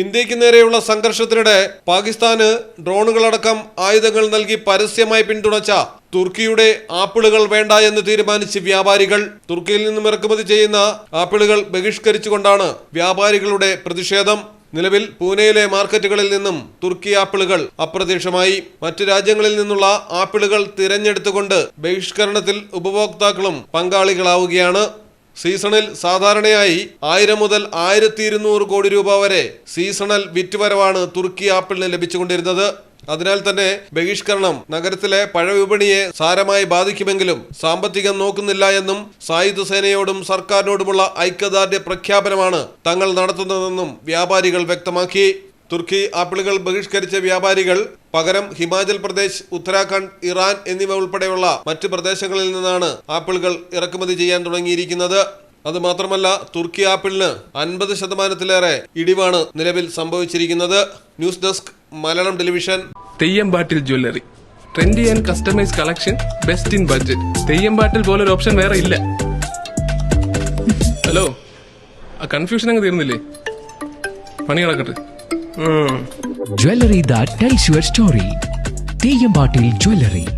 ഇന്ത്യയ്ക്ക് നേരെയുള്ള സംഘർഷത്തിനിടെ പാകിസ്ഥാന് ഡ്രോണുകളടക്കം ആയുധങ്ങൾ നൽകി പരസ്യമായി പിന്തുണച്ച തുർക്കിയുടെ ആപ്പിളുകൾ വേണ്ട എന്ന് തീരുമാനിച്ച് വ്യാപാരികൾ തുർക്കിയിൽ നിന്നും ഇറക്കുമതി ചെയ്യുന്ന ആപ്പിളുകൾ ബഹിഷ്കരിച്ചുകൊണ്ടാണ് വ്യാപാരികളുടെ പ്രതിഷേധം. നിലവിൽ പൂനെയിലെ മാർക്കറ്റുകളിൽ നിന്നും തുർക്കി ആപ്പിളുകൾ അപ്രത്യക്ഷമായി മറ്റു രാജ്യങ്ങളിൽ നിന്നുള്ള ആപ്പിളുകൾ തിരഞ്ഞെടുത്തുകൊണ്ട് ബഹിഷ്കരണത്തിൽ ഉപഭോക്താക്കളും പങ്കാളികളാവുകയാണ്. സീസണിൽ സാധാരണയായി ആയിരം മുതൽ ആയിരത്തി ഇരുന്നൂറ് കോടി രൂപ വരെ സീസണൽ വിറ്റുവരവാണ് തുർക്കി ആപ്പിളിന് ലഭിച്ചുകൊണ്ടിരുന്നത്. അതിനാൽ തന്നെ ബഹിഷ്കരണം നഗരത്തിലെ പഴവിപണിയെ സാരമായി ബാധിക്കുമെങ്കിലും സാമ്പത്തികം നോക്കുന്നില്ല എന്നും സായുധ സേനയോടും സർക്കാരിനോടുമുള്ള ഐക്യദാർഢ്യ പ്രഖ്യാപനമാണ് തങ്ങൾ നടത്തുന്നതെന്നും വ്യാപാരികൾ വ്യക്തമാക്കി. തുർക്കി ആപ്പിളുകൾ ബഹിഷ്കരിച്ച വ്യാപാരികൾ പകരം ഹിമാചൽ പ്രദേശ് ഉത്തരാഖണ്ഡ് ഇറാൻ എന്നിവ ഉൾപ്പെടെയുള്ള മറ്റ് പ്രദേശങ്ങളിൽ നിന്നാണ് ആപ്പിളുകൾ ഇറക്കുമതി ചെയ്യാൻ തുടങ്ങിയിരിക്കുന്നത്. അത് മാത്രമല്ല തുർക്കി ആപ്പിളിന് അൻപത് ശതമാനത്തിലേറെ ഇടിവാണ് നിലവിൽ സംഭവിച്ചിരിക്കുന്നത്. News desk Malayalam television. Theyyampattil jewellery. Trendy and customise collection best in budget Theyyampattil പോലൊരു ഓപ്ഷൻ വേറെ ഇല്ല. ഹലോ ആ കൺഫ്യൂഷൻ അങ്ങ് തീർന്നില്ലേ? പണി കിടക്കട്ടെ Jewelry that tells your story. Teyambatil Jewelry.